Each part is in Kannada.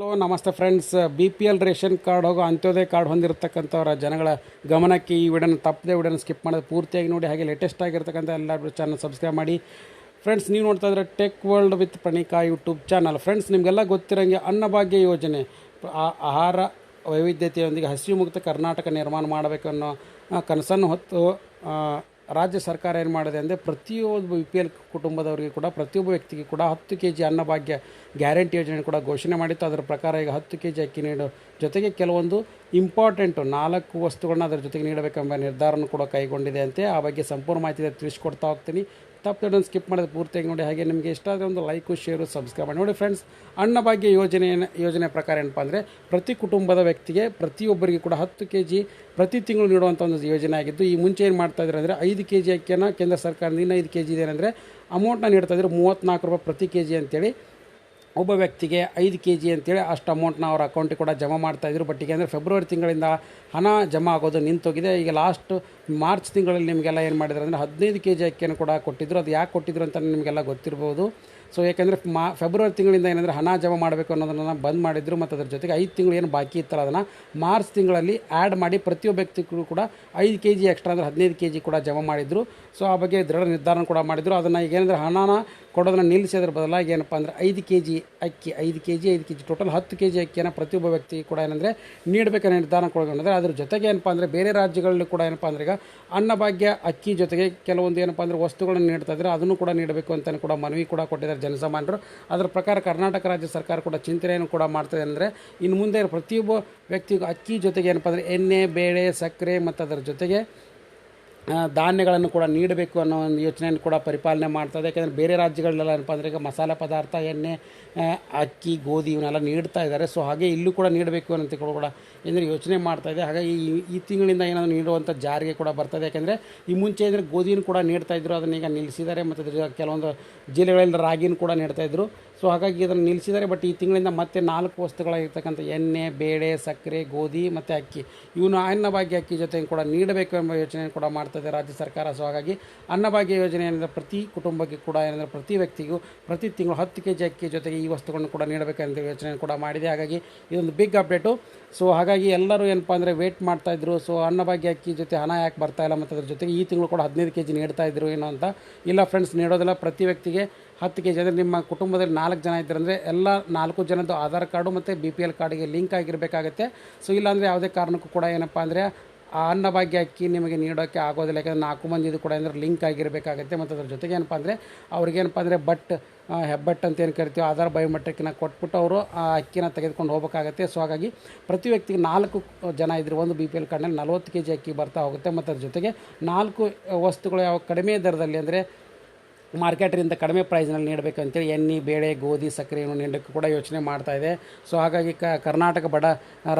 ಹಲೋ, ನಮಸ್ತೆ friends B P L ration card ಹೋಗೋ ಅಂತ್ಯೋದಯ ಕಾರ್ಡ್ ಹೊಂದಿರತಕ್ಕಂಥವ್ರ ಜನಗಳ ಗಮನಕ್ಕೆ ಈ ವಿಡಿಯೋನ ತಪ್ಪದೆ ವಿಡಿಯೋನ ಸ್ಕಿಪ್ ಮಾಡೋದು ಪೂರ್ತಿಯಾಗಿ ನೋಡಿ, ಹಾಗೆ ಲೇಟೆಸ್ಟ್ ಆಗಿರ್ತಕ್ಕಂಥ ಎಲ್ಲರೂ ಚಾನಲ್ ಸಬ್ಸ್ಕ್ರೈಬ್ ಮಾಡಿ. ಫ್ರೆಂಡ್ಸ್ ನೀವು ನೋಡ್ತಾ ಇದ್ರೆ tech world with Pranika YouTube channel friends ನಿಮಗೆಲ್ಲ ಗೊತ್ತಿರೋಂಗೆ ಅನ್ನಭಾಗ್ಯ ಯೋಜನೆ. ಆಹಾರ ವೈವಿಧ್ಯತೆಯೊಂದಿಗೆ ಹಸಿವು ಮುಕ್ತ ಕರ್ನಾಟಕ ನಿರ್ಮಾಣ ಮಾಡಬೇಕನ್ನೋ ಕನಸನ್ನು ಹೊತ್ತು ರಾಜ್ಯ ಸರ್ಕಾರ ಏನು ಮಾಡಿದೆ ಅಂದರೆ ಪ್ರತಿಯೊಬ್ಬ ಬಿ ಪಿ ಎಲ್ ಕುಟುಂಬದವರಿಗೆ ಕೂಡ, ಪ್ರತಿಯೊಬ್ಬ ವ್ಯಕ್ತಿಗೆ ಕೂಡ ಹತ್ತು ಕೆ ಜಿ ಅನ್ನಭಾಗ್ಯ ಗ್ಯಾರಂಟಿ ಯೋಜನೆ ಕೂಡ ಘೋಷಣೆ ಮಾಡಿತ್ತು. ಅದರ ಪ್ರಕಾರ ಈಗ ಹತ್ತು ಕೆ ಜಿ ಅಕ್ಕಿ ನೀಡೋ ಜೊತೆಗೆ ಕೆಲವೊಂದು ಇಂಪಾರ್ಟೆಂಟು ನಾಲ್ಕು ವಸ್ತುಗಳನ್ನ ಅದರ ಜೊತೆಗೆ ನೀಡಬೇಕೆಂಬ ನಿರ್ಧಾರವನ್ನು ಕೂಡ ಕೈಗೊಂಡಿದೆ ಅಂತೆ. ಆ ಬಗ್ಗೆ ಸಂಪೂರ್ಣ ಮಾಹಿತಿ ತಿಳಿಸ್ಕೊಡ್ತಾ ಹೋಗ್ತೀನಿ. ತಪ್ಪು ಸ್ಕಿಪ್ ಮಾಡೋದು ಪೂರ್ತಿಯಾಗಿ ನೋಡಿ. ಹಾಗೆ ನಿಮಗೆ ಇಷ್ಟ ಆದರೆ ಒಂದು ಲೈಕು ಶೇರು ಸಬ್ಸ್ಕ್ರೈಬ್ ಮಾಡಿ. ನೋಡಿ ಫ್ರೆಂಡ್ಸ್ ಅನ್ನಭಾಗ್ಯ ಯೋಜನೆ ಯೋಜನೆ ಪ್ರಕಾರ ಏನಪ್ಪ ಅಂದರೆ ಪ್ರತಿ ಕುಟುಂಬದ ವ್ಯಕ್ತಿಗೆ ಪ್ರತಿಯೊಬ್ಬರಿಗೆ ಕೂಡ ಹತ್ತು ಕೆ ಜಿ ಪ್ರತಿ ತಿಂಗಳು ನೀಡುವಂಥ ಒಂದು ಯೋಜನೆ ಆಗಿದ್ದು, ಈ ಮುಂಚೆ ಏನು ಮಾಡ್ತಾ ಇದ್ದಾರೆ ಅಂದರೆ ಐದು ಕೆ ಜಿ ಅಕ್ಕಿಯನ್ನು ಕೇಂದ್ರ ಸರ್ಕಾರದಿಂದ ಐದು ಕೆ ಜಿ ಇದೆ ಅಂದರೆ ಅಮೌಂಟ್ನ ನೀಡ್ತಾ ಇದ್ರು ಮೂವತ್ತ್ನಾಲ್ಕು ರೂಪಾಯಿ ಪ್ರತಿ ಕೆ ಜಿ ಅಂತೇಳಿ. ಒಬ್ಬ ವ್ಯಕ್ತಿಗೆ ಐದು ಕೆ ಜಿ ಅಂತೇಳಿ ಅಷ್ಟು ಅಮೌಂಟ್ನ ಅವ್ರ ಅಕೌಂಟಿಗೆ ಕೂಡ ಜಮಾ ಮಾಡ್ತಾಯಿದ್ರು ಬಟ್ ಈಗ ಅಂದರೆ ಫೆಬ್ರವರಿ ತಿಂಗಳಿಂದ ಹಣ ಜಮಾ ಆಗೋದು ನಿಂತೋಗಿದೆ. ಈಗ ಲಾಸ್ಟ್ ಮಾರ್ಚ್ ತಿಂಗಳಲ್ಲಿ ನಿಮಗೆಲ್ಲ ಏನು ಮಾಡಿದ್ರು ಅಂದರೆ ಹದಿನೈದು ಕೆ ಜಿ ಅಕ್ಕಿಯನ್ನು ಕೂಡ ಕೊಟ್ಟಿದ್ರು. ಅದು ಯಾಕೆ ಕೊಟ್ಟಿದ್ರು ಅಂತ ನಿಮಗೆಲ್ಲ ಗೊತ್ತಿರ್ಬೋದು. ಸೊ ಯಾಕೆಂದರೆ ಮಾ ಫೆಬ್ರವರಿ ತಿಂಗಳಿಂದ ಏನಂದರೆ ಹಣ ಜಮಾ ಮಾಡಬೇಕು ಅನ್ನೋದನ್ನು ಬಂದ್ ಮಾಡಿದ್ರು. ಮತ್ತು ಅದರ ಜೊತೆಗೆ ಐದು ತಿಂಗಳು ಏನು ಬಾಕಿ ಇತ್ತಲ್ಲ ಅದನ್ನು ಮಾರ್ಚ್ ತಿಂಗಳಲ್ಲಿ ಆ್ಯಡ್ ಮಾಡಿ ಪ್ರತಿಯೊಬ್ಬ ವ್ಯಕ್ತಿಗೂ ಕೂಡ ಐದು ಕೆ ಜಿ ಎಕ್ಸ್ಟ್ರಾ ಅಂದರೆ ಹದಿನೈದು ಕೆ ಜಿ ಕೂಡ ಜಮಾ ಮಾಡಿದ್ರು. ಸೊ ಆ ಬಗ್ಗೆ ದೃಢ ನಿರ್ಧಾರ ಕೂಡ ಮಾಡಿದ್ರು. ಅದನ್ನು ಈಗ ಏನಂದರೆ ಹಣನ ಕೊಡೋದನ್ನ ನಿಲ್ಲಿಸೋದ್ರ ಬದಲಾಗಿ ಏನಪ್ಪ ಅಂದರೆ ಐದು ಕೆ ಜಿ ಅಕ್ಕಿ, ಐದು ಕೆ ಜಿ ಐದು ಕೆ ಜಿ ಟೋಟಲ್ ಹತ್ತು ಕೆ ಜಿ ಅಕ್ಕಿಯನ್ನು ಪ್ರತಿಯೊಬ್ಬ ವ್ಯಕ್ತಿ ಕೂಡ ಏನಂದರೆ ನೀಡಬೇಕನ್ನೋ ನಿರ್ಧಾರ ಕೊಡಗೊಂಡಿದ್ದಾರೆ ಅದ್ರ ಜೊತೆಗೆ ಏನಪ್ಪ ಅಂದರೆ ಬೇರೆ ರಾಜ್ಯಗಳಲ್ಲಿ ಕೂಡ ಏನಪ್ಪ ಅಂದರೆ ಈಗ ಅನ್ನಭಾಗ್ಯ ಅಕ್ಕಿ ಜೊತೆಗೆ ಕೆಲವೊಂದು ಏನಪ್ಪ ಅಂದರೆ ವಸ್ತುಗಳನ್ನು ನೀಡ್ತಾ ಇದ್ದಾರೆ ಅದನ್ನು ಕೂಡ ನೀಡಬೇಕು ಅಂತ ಕೂಡ ಮನವಿ ಕೂಡ ಕೊಟ್ಟಿದ್ದಾರೆ ಜನಸಾಮಾನ್ಯರು. ಅದರ ಪ್ರಕಾರ ಕರ್ನಾಟಕ ರಾಜ್ಯ ಸರ್ಕಾರ ಕೂಡ ಚಿಂತನೆಯನ್ನು ಕೂಡ ಮಾಡ್ತದೆ ಅಂದರೆ ಇನ್ನು ಮುಂದೆ ಪ್ರತಿಯೊಬ್ಬ ವ್ಯಕ್ತಿಗೂ ಅಕ್ಕಿ ಜೊತೆಗೆ ಏನಪ್ಪ ಅಂದರೆ ಎಣ್ಣೆ, ಬೇಳೆ, ಸಕ್ಕರೆ ಮತ್ತು ಅದರ ಜೊತೆಗೆ ಧಾನ್ಯಗಳನ್ನು ಕೂಡ ನೀಡಬೇಕು ಅನ್ನೋ ಒಂದು ಯೋಚನೆಯನ್ನು ಕೂಡ ಪರಿಪಾಲನೆ ಮಾಡ್ತದೆ. ಯಾಕೆಂದರೆ ಬೇರೆ ರಾಜ್ಯಗಳಲ್ಲೆಲ್ಲ ಏನಪ್ಪ ಅಂದರೆ ಈಗ ಮಸಾಲೆ ಪದಾರ್ಥ, ಎಣ್ಣೆ ಅಕ್ಕಿ, ಗೋಧಿ ಇವನ್ನೆಲ್ಲ ನೀಡ್ತಾ ಇದ್ದಾರೆ. ಸೊ ಹಾಗೆ ಇಲ್ಲೂ ಕೂಡ ನೀಡಬೇಕು ಅನ್ನೋದು ಕೂಡ ಅಂದರೆ ಯೋಚನೆ ಮಾಡ್ತಾ ಇದೆ. ಹಾಗಾಗಿ ಈ ಈ ತಿಂಗಳಿಂದ ಏನಾದರೂ ನೀಡುವಂಥ ಜಾರಿಗೆ ಕೂಡ ಬರ್ತದೆ. ಯಾಕೆಂದರೆ ಈ ಮುಂಚೆ ಅಂದರೆ ಗೋಧಿನೂ ಕೂಡ ನೀಡ್ತಾ ಇದ್ರು. ಅದನ್ನ ಈಗ ನಿಲ್ಲಿಸಿದ್ದಾರೆ ಮತ್ತು ಕೆಲವೊಂದು ಜಿಲ್ಲೆಗಳಲ್ಲಿ ರಾಗಿನೂ ಕೂಡ ನೀಡ್ತಾ ಇದ್ರು. ಸೊ ಹಾಗಾಗಿ ಇದನ್ನು ನಿಲ್ಲಿಸಿದ್ದಾರೆ ಬಟ್ ಈ ತಿಂಗಳಿಂದ ಮತ್ತೆ ನಾಲ್ಕು ವಸ್ತುಗಳಾಗಿರ್ತಕ್ಕಂಥ ಎಣ್ಣೆ, ಬೇಳೆ, ಸಕ್ಕರೆ, ಗೋಧಿ ಮತ್ತು ಅಕ್ಕಿ, ಇವನು ಅನ್ನಭಾಗ್ಯ ಅಕ್ಕಿ ಜೊತೆ ಕೂಡ ನೀಡಬೇಕು ಎಂಬ ಯೋಚನೆ ಕೂಡ ಮಾಡ್ತದೆ ರಾಜ್ಯ ಸರ್ಕಾರ. ಸೊ ಹಾಗಾಗಿ ಅನ್ನಭಾಗ್ಯ ಯೋಜನೆ ಏನಂದರೆ ಪ್ರತಿ ಕುಟುಂಬಕ್ಕೆ ಕೂಡ, ಏನಂದರೆ ಪ್ರತಿ ವ್ಯಕ್ತಿಗೂ ಪ್ರತಿ ತಿಂಗಳು ಹತ್ತು ಕೆ ಜಿ ಅಕ್ಕಿ ಜೊತೆಗೆ ಈ ವಸ್ತುಗಳನ್ನು ಕೂಡ ನೀಡಬೇಕೆಂದು ಯೋಚನೆ ಕೂಡ ಮಾಡಿದೆ. ಹಾಗಾಗಿ ಇದೊಂದು ಬಿಗ್ ಅಪ್ಡೇಟು ಸೊ ಹಾಗಾಗಿ ಎಲ್ಲರೂ ಏನಪ್ಪ ಅಂದರೆ ವೇಟ್ ಮಾಡ್ತಾ ಇದ್ರು. ಸೊ ಅನ್ನಭಾಗ್ಯ ಅಕ್ಕಿ ಜೊತೆ ಹಣ ಯಾಕೆ ಬರ್ತಾ ಇಲ್ಲ ಮತ್ತು ಅದ್ರ ಜೊತೆಗೆ ಈ ತಿಂಗಳು ಕೂಡ ಹದಿನೈದು ಕೆ ಜಿ ನೀಡ್ತಾ ಇದ್ರು ಏನೋ ಅಂತ. ಇಲ್ಲ ಫ್ರೆಂಡ್ಸ್ ನೀಡೋದಿಲ್ಲ. ಪ್ರತಿ ವ್ಯಕ್ತಿಗೆ ಹತ್ತು ಕೆ ಜಿ ಅಂದರೆ ನಿಮ್ಮ ಕುಟುಂಬದಲ್ಲಿ ನಾಲ್ಕು ಜನ ಇದ್ದಾರಂದರೆ ಎಲ್ಲ ನಾಲ್ಕು ಜನದ್ದು ಆಧಾರ್ ಕಾರ್ಡು ಮತ್ತು ಬಿ ಪಿ ಎಲ್ ಕಾರ್ಡಿಗೆ ಲಿಂಕ್ ಆಗಿರಬೇಕಾಗತ್ತೆ. ಸೊ ಇಲ್ಲಾಂದರೆ ಯಾವುದೇ ಕಾರಣಕ್ಕೂ ಕೂಡ ಏನಪ್ಪ ಅಂದರೆ ಆ ಅನ್ನಭಾಗ್ಯ ಅಕ್ಕಿ ನಿಮಗೆ ನೀಡೋಕ್ಕೆ ಆಗೋದಿಲ್ಲ. ಯಾಕಂದರೆ ನಾಲ್ಕು ಮಂದಿದು ಕೂಡ ಅಂದರೆ ಲಿಂಕ್ ಆಗಿರಬೇಕಾಗತ್ತೆ. ಮತ್ತು ಅದ್ರ ಜೊತೆಗೆ ಏನಪ್ಪ ಅಂದರೆ ಅವ್ರಿಗೇನಪ್ಪ ಅಂದರೆ ಬಟ್ ಹೆಬ್ಬಟ್ ಅಂತ ಏನು ಕರಿತೀವಿ ಆಧಾರ್ ಬಯೋಮೆಟ್ರಿಕ್ನ ಕೊಟ್ಬಿಟ್ಟು ಅವರು ಆ ಅಕ್ಕಿನ ತೆಗೆದುಕೊಂಡು ಹೋಗಬೇಕಾಗತ್ತೆ. ಸೊ ಹಾಗಾಗಿ ಪ್ರತಿ ವ್ಯಕ್ತಿಗೆ ನಾಲ್ಕು ಜನ ಇದ್ರೆ ಒಂದು ಬಿ ಪಿ ಎಲ್ ಕಾರ್ಡ್ನಲ್ಲಿ ನಲ್ವತ್ತು ಕೆ ಜಿ ಅಕ್ಕಿ ಬರ್ತಾ ಹೋಗುತ್ತೆ. ಮತ್ತು ಅದ್ರ ಜೊತೆಗೆ ನಾಲ್ಕು ವಸ್ತುಗಳು ಯಾವ ಕಡಿಮೆ ದರದಲ್ಲಿ ಅಂದರೆ ಮಾರ್ಕೆಟ್ರಿಂದ ಕಡಿಮೆ ಪ್ರೈಸ್ನಲ್ಲಿ ನೀಡಬೇಕಂತೇಳಿ ಎಣ್ಣೆ, ಬೇಳೆ, ಗೋಧಿ ಸಕ್ಕರೆಯನ್ನು ನೀಡೋಕ್ಕೆ ಕೂಡ ಯೋಚನೆ ಮಾಡ್ತಾ ಇದೆ. ಸೊ ಹಾಗಾಗಿ ಕ ಕರ್ನಾಟಕ ಬಡ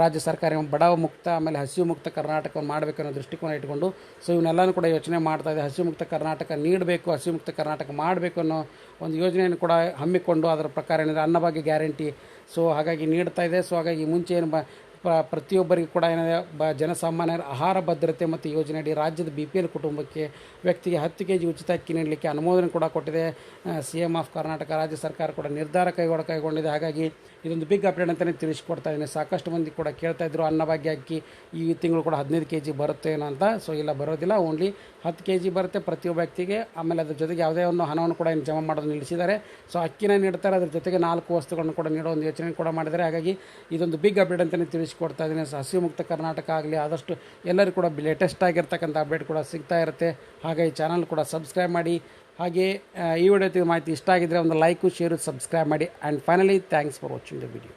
ರಾಜ್ಯ ಸರ್ಕಾರ ಬಡ ಮುಕ್ತ, ಆಮೇಲೆ ಹಸಿವು ಮುಕ್ತ ಕರ್ನಾಟಕವನ್ನು ಮಾಡಬೇಕು ಅನ್ನೋ ದೃಷ್ಟಿಕೋನ ಇಟ್ಕೊಂಡು ಸೊ ಇವನ್ನೆಲ್ಲನೂ ಕೂಡ ಯೋಚನೆ ಮಾಡ್ತಾ ಇದೆ. ಹಸಿವು ಮುಕ್ತ ಕರ್ನಾಟಕ ನೀಡಬೇಕು, ಹಸಿವು ಮುಕ್ತ ಕರ್ನಾಟಕ ಮಾಡಬೇಕು ಅನ್ನೋ ಒಂದು ಯೋಜನೆಯನ್ನು ಕೂಡ ಹಮ್ಮಿಕೊಂಡು, ಅದರ ಪ್ರಕಾರ ಏನಿದೆ, ಅನ್ನಭಾಗ್ಯ ಗ್ಯಾರಂಟಿ ಸೊ ಹಾಗಾಗಿ ನೀಡ್ತಾ ಇದೆ. ಸೊ ಹಾಗಾಗಿ ಮುಂಚೆ ಏನು ಬ ಪ್ರತಿಯೊಬ್ಬರಿಗೂ ಕೂಡ ಏನಿದೆ, ಬ ಜನಸಾಮಾನ್ಯರ ಆಹಾರ ಭದ್ರತೆ ಮತ್ತು ಯೋಜನೆಯಡಿ ರಾಜ್ಯದ ಬಿ ಪಿ ಎಲ್ ಕುಟುಂಬಕ್ಕೆ ವ್ಯಕ್ತಿಗೆ ಹತ್ತು ಕೆ ಜಿ ಉಚಿತ ಅಕ್ಕಿ ನೀಡಲಿಕ್ಕೆ ಅನುಮೋದನೆ ಕೂಡ ಕೊಟ್ಟಿದೆ. ಸಿ ಎಂ ಆಫ್ ಕರ್ನಾಟಕ ರಾಜ್ಯ ಸರ್ಕಾರ ಕೂಡ ನಿರ್ಧಾರ ಕೈಗೊಳ್ಳ ಕೈಗೊಂಡಿದೆ. ಹಾಗಾಗಿ ಇದೊಂದು ಬಿಗ್ ಅಪ್ಡೇಟ್ ಅಂತಲೇ ತಿಳಿಸ್ಕೊಡ್ತಾ ಇದ್ದೀನಿ. ಸಾಕಷ್ಟು ಮಂದಿ ಕೂಡ ಕೇಳ್ತಾ ಇದ್ರು, ಅನ್ನಭಾಗ್ಯ ಅಕ್ಕಿ ಈ ತಿಂಗಳು ಕೂಡ ಹದಿನೈದು ಕೆ ಜಿ ಬರುತ್ತೆ ಏನೋ ಅಂತ. ಸೊ ಇಲ್ಲ, ಬರೋದಿಲ್ಲ. ಓನ್ಲಿ ಹತ್ತು ಕೆ ಜಿ ಬರುತ್ತೆ. ಪ್ರತಿಯೊಬ್ಬ ವ್ಯಕ್ತಿಗೆ ಆಮೇಲೆ ಅದ್ರ ಜೊತೆಗೆ ಯಾವುದೇ ಒಂದು ಹಣವನ್ನು ಕೂಡ ಏನು ಜಮಾ ಮಾಡೋದು ನಿಲ್ಲಿಸಿದ್ದಾರೆ. ಸೊ ಅಕ್ಕಿನ ನೀಡ್ತಾರೆ. ಅದ್ರ ಜೊತೆಗೆ ನಾಲ್ಕು ವಸ್ತುಗಳನ್ನು ಕೂಡ ನೀಡೋ ಒಂದು ಯೋಚನೆ ಕೂಡ ಮಾಡಿದ್ದಾರೆ. ಹಾಗಾಗಿ ಇದೊಂದು ಬಿಗ್ ಅಪ್ಡೇಟ್ ಅಂತಲೇ ತಿಳಿಸ್ಕೊಡ್ತಾ ಇದ್ದೀನಿ. ಹಸಿವು ಮುಕ್ತ ಕರ್ನಾಟಕ ಆಗಲಿ, ಆದಷ್ಟು ಎಲ್ಲರಿಗೂ ಕೂಡ ಲೇಟೆಸ್ಟ್ ಆಗಿರ್ತಕ್ಕಂಥ ಅಪ್ಡೇಟ್ ಕೂಡ ಸಿಗ್ತಾ ಇರುತ್ತೆ. ಹಾಗೆ ಈ ಚಾನಲ್ ಕೂಡ ಸಬ್ಸ್ಕ್ರೈಬ್ ಮಾಡಿ. ಹಾಗೆ ಈ ವಿಡಿಯೋ ಮಾಹಿತಿ ಇಷ್ಟ ಆಗಿದ್ದರೆ ಒಂದು ಲೈಕು ಶೇರು ಸಬ್ಸ್ಕ್ರೈಬ್ ಮಾಡಿ. And finally thanks for watching the video